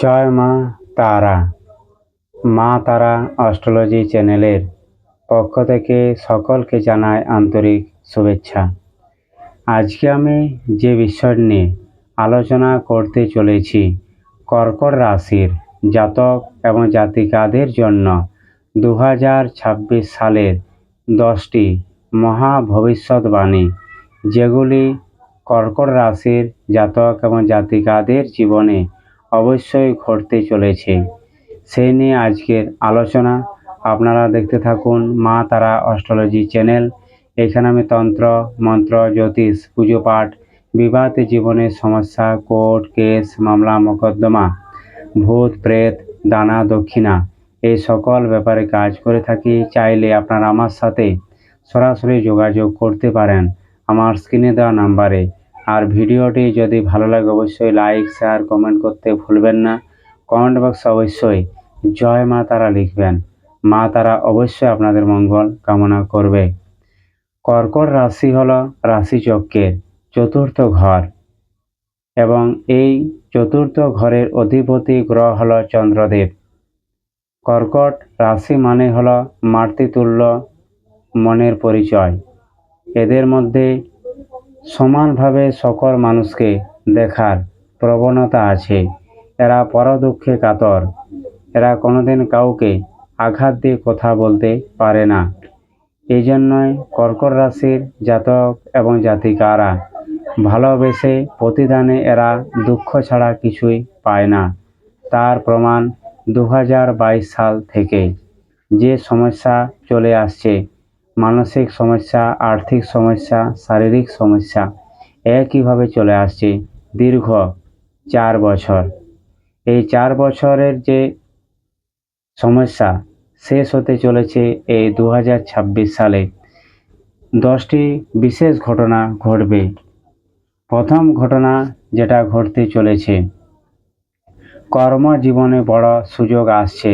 জয় মা তারা। মা তারা অস্ট্রোলজি চ্যানেলের পক্ষ থেকে সকলকে জানাই আন্তরিক শুভেচ্ছা। আজকে আমি যে বিষয় নিয়ে আলোচনা করতে চলেছি, কর্কট রাশির জাতক এবং জাতিকাদের জন্য দু ছাব্বিশ সালের দশটি মহা ভবিষ্যৎবাণী, যেগুলি কর্কট রাশির জাতক এবং জাতিকাদের জীবনে অবশ্যই ঘটতে চলেছে। সেই নিয়ে আজকের আলোচনা। আপনারা দেখতে থাকুন মা তারা অস্ট্রোলজি চ্যানেল। এখানে আমি তন্ত্র, মন্ত্র, জ্যোতিষ, পুজো পাঠ বিবাহ জীবনের সমস্যা, কোর্ট কেস, মামলা, মোকদ্দমা, ভূত, প্রেত, দানা, দক্ষিণা, এই সকল ব্যাপারে কাজ করে থাকি। চাইলে আপনারা আমার সাথে সরাসরি যোগাযোগ করতে পারেন। আমার স্ক্রিনে দেওয়া নাম্বারে আর ভিডিওটি যদি ভালো লাগে অবশ্যই লাইক শেয়ার কমেন্ট করতে ভুলবেন না। কমেন্ট বক্সে অবশ্যই জয় মা তারা লিখবেন। মা তারা অবশ্যই আপনাদের মঙ্গল কামনা করবে। কর্কট রাশি হলো রাশিচক্রের চতুর্থ ঘর এবং এই চতুর্থ ঘরের অধিপতি গ্রহ হলো চন্দ্রদেব। কর্কট রাশি মানে হলো মাতৃতুল্য মনের পরিচয়। এদের মধ্যে সমানভাবে সকল মানুষকে দেখার প্রবণতা আছে। এরা পরদুঃখে কাতর। এরা কোনোদিন কাউকে আঘাত দিয়ে কথা বলতে পারে না। এই জন্যই কর্কট রাশির জাতক এবং জাতিকারা ভালোবেসে প্রতিদানে এরা দুঃখ ছাড়া কিছুই পায় না। তার প্রমাণ দু হাজার বাইশ সাল থেকে। যে সমস্যা চলে আসছে মানসিক সমস্যা, আর্থিক সমস্যা, শারীরিক সমস্যা একইভাবে চলে আসছে? দীর্ঘ চার বছর। এই চার বছরের যে সমস্যা, শেষ হতে চলেছে এই দু হাজার ছাব্বিশ সালে। দশটি বিশেষ ঘটনা ঘটবে। প্রথম ঘটনা যেটা ঘটতে চলেছে, কর্মজীবনে বড় সুযোগ আসছে।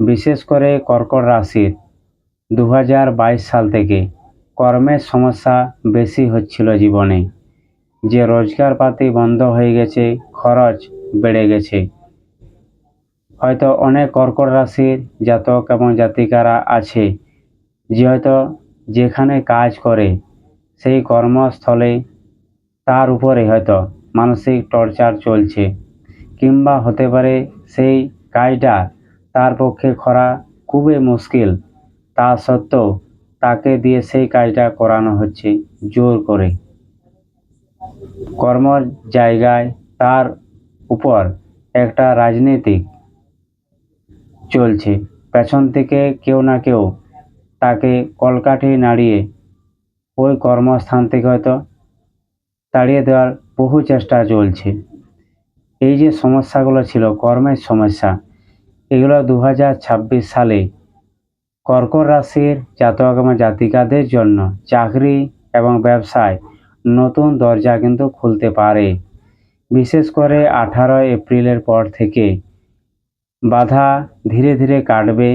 বিশেষ করে কর্কট রাশির দু হাজার বাইশ সাল থেকে কর্মের সমস্যা বেশি হচ্ছিল জীবনে। যে রোজগার পাতি বন্ধ হয়ে গেছে, খরচ বেড়ে গেছে। হয়তো অনেক কর্কট রাশির জাতক এবং জাতিকারা আছে, যে হয়তো যেখানে কাজ করে, সেই কর্মস্থলে তার উপরে হয়তো মানসিক টর্চার চলছে, কিংবা হতে পারে সেই কাজটা তার পক্ষে করা খুবই মুশকিল। তা সত্ত্বেও তাকে দিয়ে সেই কাজটা করানো হচ্ছে জোর করে। কর্ম জায়গায় তার উপর একটা রাজনীতিক চলছে। পেছন থেকে কেউ না কেউ তাকে কলকাঠি নাড়িয়ে ওই কর্মস্থান থেকে হয়তো তাড়িয়ে দেওয়ার বহু চেষ্টা চলছে। এই যে সমস্যাগুলো ছিল, কর্মের সমস্যা, এগুলো দু হাজার ছাব্বিশ সালে কর্কট রাশির জাতক এবং জাতিকাদের জন্য চাকরি এবং ব্যবসায় নতুন দরজা কিন্তু খুলতে পারে। বিশেষ করে আঠারো এপ্রিলের পর থেকে বাধা ধীরে ধীরে কাটবে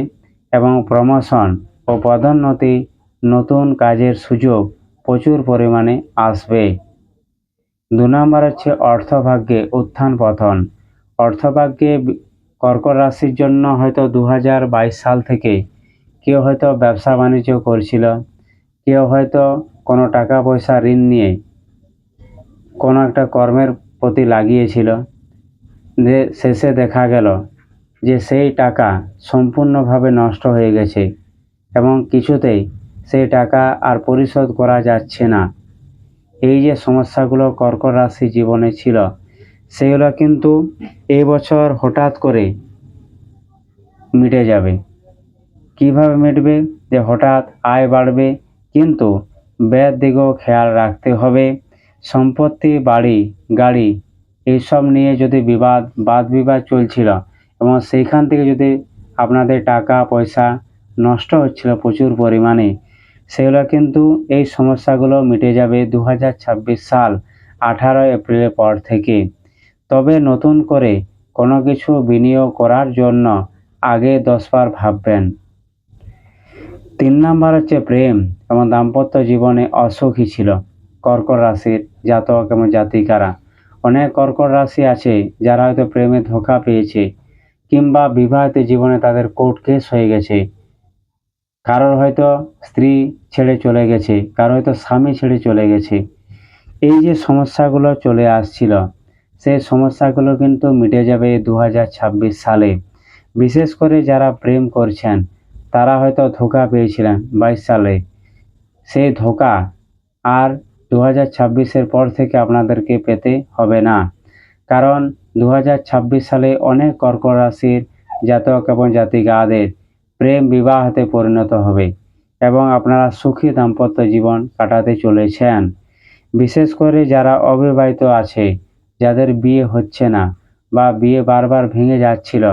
এবং প্রমোশন ও পদোন্নতি নতুন কাজের সুযোগ প্রচুর পরিমাণে আসবে। দু নম্বর হচ্ছে অর্থভাগ্যে উত্থান পতন। অর্থভাগ্যে কর্কট রাশির জন্য হয়তো দু হাজার বাইশ সাল থেকে কেউ হয়তো ব্যবসা বাণিজ্য করছিল, কেউ হয়তো কোনো টাকা পয়সা ঋণ নিয়ে কোনো একটা কর্মের প্রতি লাগিয়েছিল। যে শেষে দেখা গেল যে সেই টাকা সম্পূর্ণভাবে নষ্ট হয়ে গেছে এবং কিছুতেই সেই টাকা আর পরিশোধ করা যাচ্ছে না। এই যে সমস্যাগুলো কর্কট রাশি জীবনে ছিল, সেগুলো কিন্তু এই বছর হঠাৎ করে মিটে যাবে। কীভাবে মিটবে যে হঠাৎ আয় বাড়বে? কিন্তু ব্যয়ের দিকেও খেয়াল রাখতে হবে, সম্পত্তি, বাড়ি, গাড়ি এইসব নিয়ে যদি বিবাদ বাদ বিবাদ চলছিল এবং সেইখান থেকে যদি আপনাদের টাকা, পয়সা নষ্ট হচ্ছিল প্রচুর পরিমাণে, সেগুলো কিন্তু এই সমস্যাগুলো মিটে যাবে দু হাজার ছাব্বিশ সাল, আঠারো এপ্রিলের পর থেকে। তবে নতুন করে কোনো কিছু বিনিয়োগ করার জন্য আগে দশবার ভাববেন। তিন নাম্বার হচ্ছে প্রেম। এবং দাম্পত্য জীবনে অসুখী ছিল। কর্কট রাশির জাতক এবং জাতিকারা। অনেক কর্কট রাশি আছে যারা হয়তো প্রেমে ধোঁকা পেয়েছে কিংবা বিবাহিত জীবনে তাদের কোর্ট কেস হয়ে গেছে। কারোর হয়তো স্ত্রী ছেড়ে চলে গেছে, কারোর হয়তো স্বামী ছেড়ে চলে গেছে। এই যে সমস্যাগুলো চলে আসছিল সেই সমস্যাগুলো কিন্তু মিটে যাবে দু হাজার ছাব্বিশ সালে। বিশেষ করে যারা প্রেম করছেন তারা হয়তো ধোঁকা পেয়েছিলেন বাইশ সালে। সেই ধোকা আর দু হাজার ছাব্বিশের পর থেকে আপনাদেরকে পেতে হবে না। কারণ দু হাজার ছাব্বিশ সালে অনেক কর্কট রাশির জাতক এবং জাতিকাদের প্রেম বিবাহতে পরিণত হবে এবং আপনারা সুখী দাম্পত্য জীবন কাটাতে চলেছেন। বিশেষ করে যারা অবিবাহিত আছে, যাদের বিয়ে হচ্ছে না বা বিয়ে বারবার ভেঙে যাচ্ছিল,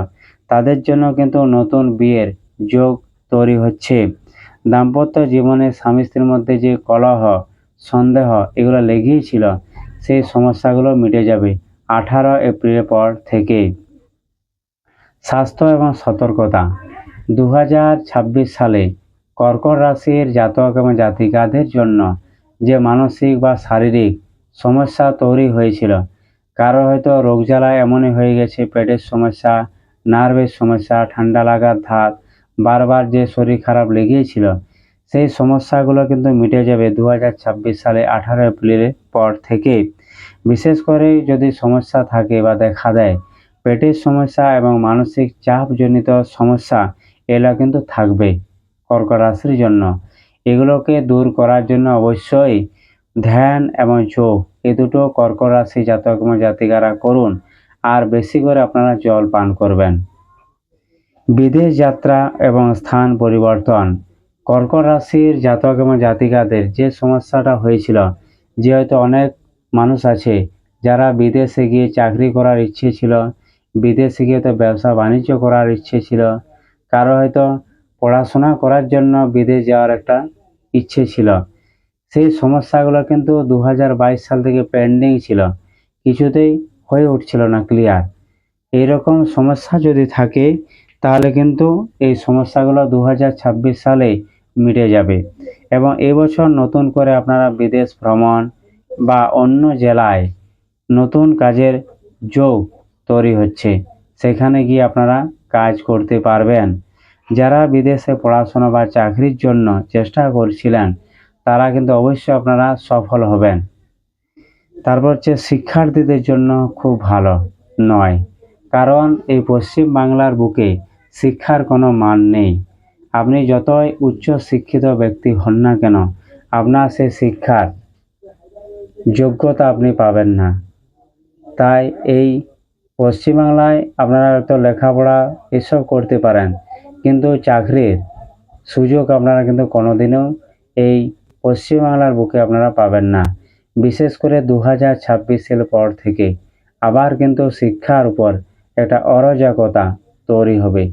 তাদের জন্য কিন্তু নতুন বিয়ের যোগ তৈরি হচ্ছে। দাম্পত্য জীবনে স্বামী স্ত্রীর মধ্যে যে কলহ, সন্দেহ এগুলো লেগেই ছিল, সেই সমস্যাগুলো মিটে যাবে আঠারো এপ্রিলের পর থেকে। স্বাস্থ্য এবং সতর্কতা। দু হাজার ছাব্বিশ সালে কর্কট রাশির জাতক এবং জাতিকাদের জন্য যে মানসিক বা শারীরিক সমস্যা তৈরি হয়েছিল, কারও হয়তো রোগ জ্বালা এমনই হয়ে গেছে, পেটের সমস্যা, নার্ভের সমস্যা, ঠান্ডা লাগার ধাত বারবার যে শরীর খারাপ লেগেই ছিল সেই সমস্যাগুলো কিন্তু মিটে যাবে দু হাজার ছাব্বিশ সালে আঠারো এপ্রিলের পর থেকে। বিশেষ করে যদি সমস্যা থাকে বা দেখা দেয়, পেটের সমস্যা এবং মানসিক চাপজনিত সমস্যা, এগুলো কিন্তু থাকবে কর্কট রাশির জন্য। এগুলোকে দূর করার জন্য অবশ্যই ধ্যান এবং চোখ এ দুটো কর্কট রাশি জাতক এবং জাতিকারা করুন, আর বেশি করে আপনারা জল পান করবেন। বিদেশ যাত্রা এবং স্থান পরিবর্তন। কর্কট রাশির জাতক এবং জাতিকাদের যে সমস্যাটা হয়েছিল, যে হয়তো অনেক মানুষ আছে যারা বিদেশে গিয়ে চাকরি করার ইচ্ছে ছিল, বিদেশে গিয়ে তো ব্যবসা বাণিজ্য করার ইচ্ছে ছিল, কারও হয়তো পড়াশোনা করার জন্য বিদেশ যাওয়ার একটা ইচ্ছে ছিল। সেই সমস্যাগুলো কিন্তু দু হাজার বাইশ সাল থেকে পেন্ডিং ছিল, কিছুতেই হয়ে উঠছিল না ক্লিয়ার এইরকম সমস্যা যদি থাকে তাহলে কিন্তু এই সমস্যাগুলো দু হাজার ছাব্বিশ সালে মিটে যাবে। এবং এবছর নতুন করে আপনারা বিদেশ ভ্রমণ বা অন্য জেলায় নতুন কাজের যোগ তৈরি হচ্ছে। সেখানে গিয়ে আপনারা কাজ করতে পারবেন। যারা বিদেশে পড়াশোনা বা চাকরির জন্য চেষ্টা করছিলেন, তারা কিন্তু অবশ্যই আপনারা সফল হবেন। তারপর হচ্ছে শিক্ষার্থীদের জন্য খুব ভালো নয়। কারণ এই পশ্চিম বাংলার বুকে শিক্ষার কোনো মান নেই। আপনি যতই উচ্চ শিক্ষিত ব্যক্তি হন না কেন, আপনার সে শিক্ষার যোগ্যতা আপনি পাবেন না। তাই এই পশ্চিমবাংলায় আপনারা হয়তো লেখাপড়া এসব করতে পারেন, কিন্তু চাকরির সুযোগ আপনারা কিন্তু কোনোদিনও এই পশ্চিমবাংলার বুকে আপনারা পাবেন না। বিশেষ করে দু হাজার ছাব্বিশের পর থেকে আবার কিন্তু শিক্ষার উপর একটা অরাজকতা তৈরি হবে।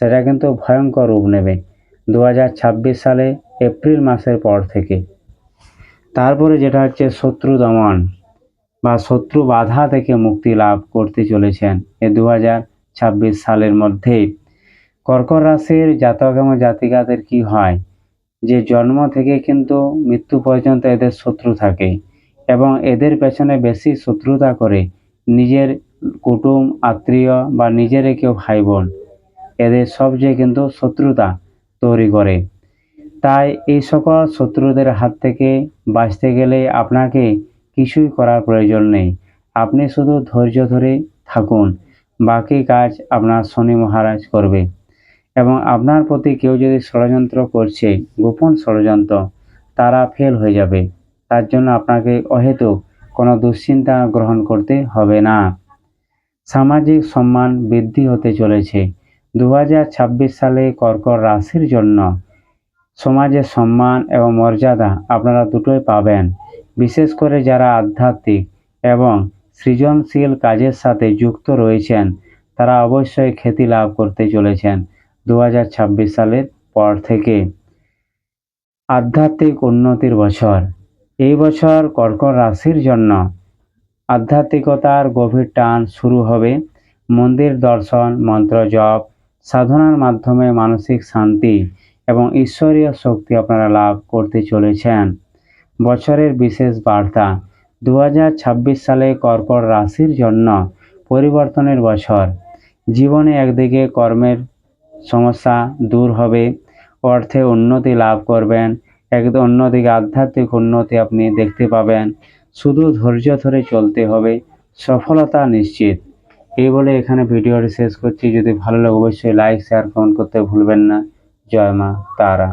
সেটা কিন্তু ভয়ঙ্কর রূপ নেবে। দু হাজার ছাব্বিশ সালে এপ্রিল মাসের পর থেকে। তারপরে যেটা হচ্ছে শত্রু দমন বা শত্রু বাধা থেকে মুক্তি লাভ করতে চলেছেন এ দু হাজার ছাব্বিশ সালের মধ্যেই। কর্কট রাশির জাতক এবং জাতিকাদের কি হয়? যে জন্ম থেকে কিন্তু মৃত্যু পর্যন্ত এদের শত্রু থাকে এবং এদের পেছনে বেশি শত্রুতা করে নিজের কুটুম, আত্মীয় বা নিজের কেউ ভাই বোন এদের সবচেয়ে কিন্তু শত্রুতা তৈরি করে। তাই এই সকল শত্রুদের হাত থেকে বাঁচতে গেলে আপনাকে কিছুই করার প্রয়োজন নেই। আপনি শুধু ধৈর্য ধরে থাকুন। বাকি কাজ আপনার শনি মহারাজ করবে। এবং আপনার প্রতি কেউ যদি ষড়যন্ত্র করছে, গোপন ষড়যন্ত্র, তারা ফেল হয়ে যাবে। তার জন্য আপনাকে অহেতুক কোনো দুশ্চিন্তা গ্রহণ করতে হবে না। সামাজিক সম্মান বৃদ্ধি হতে চলেছে। দু হাজার ছাব্বিশ সালে কর্কট রাশির জন্য সমাজে সম্মান এবং মর্যাদা আপনারা দুটোই পাবেন। বিশেষ করে যারা আধ্যাত্মিক এবং সৃজনশীল কাজের সাথে যুক্ত রয়েছেন, তারা অবশ্যই খ্যাতি লাভ করতে চলেছেন দু হাজার ছাব্বিশ সালের পর থেকে। আধ্যাত্মিক উন্নতির বছর। এই বছর কর্কট রাশির জন্য আধ্যাত্মিকতার গভীর টান শুরু হবে। মন্দির দর্শন, মন্ত্র জপ সাধনার মাধ্যমে মানসিক শান্তি এবং ঈশ্বরীয় শক্তি আপনারা লাভ করতে চলেছেন। বছরের বিশেষ বার্তা দু হাজার ছাব্বিশ সালে কর্কট রাশির জন্য পরিবর্তনের বছর। জীবনে একদিকে কর্মের সমস্যা দূর হবে, অর্থে উন্নতি লাভ করবেন, এক অন্যদিকে আধ্যাত্মিক উন্নতি আপনি দেখতে পাবেন। শুধু ধৈর্য ধরে চলতে হবে, সফলতা নিশ্চিত। এই বলে এখানে ভিডিওটি শেষ করছি। যদি ভালো লাগে অবশ্যই লাইক শেয়ার কমেন্ট করতে ভুলবেন না। জয় মা, তারা।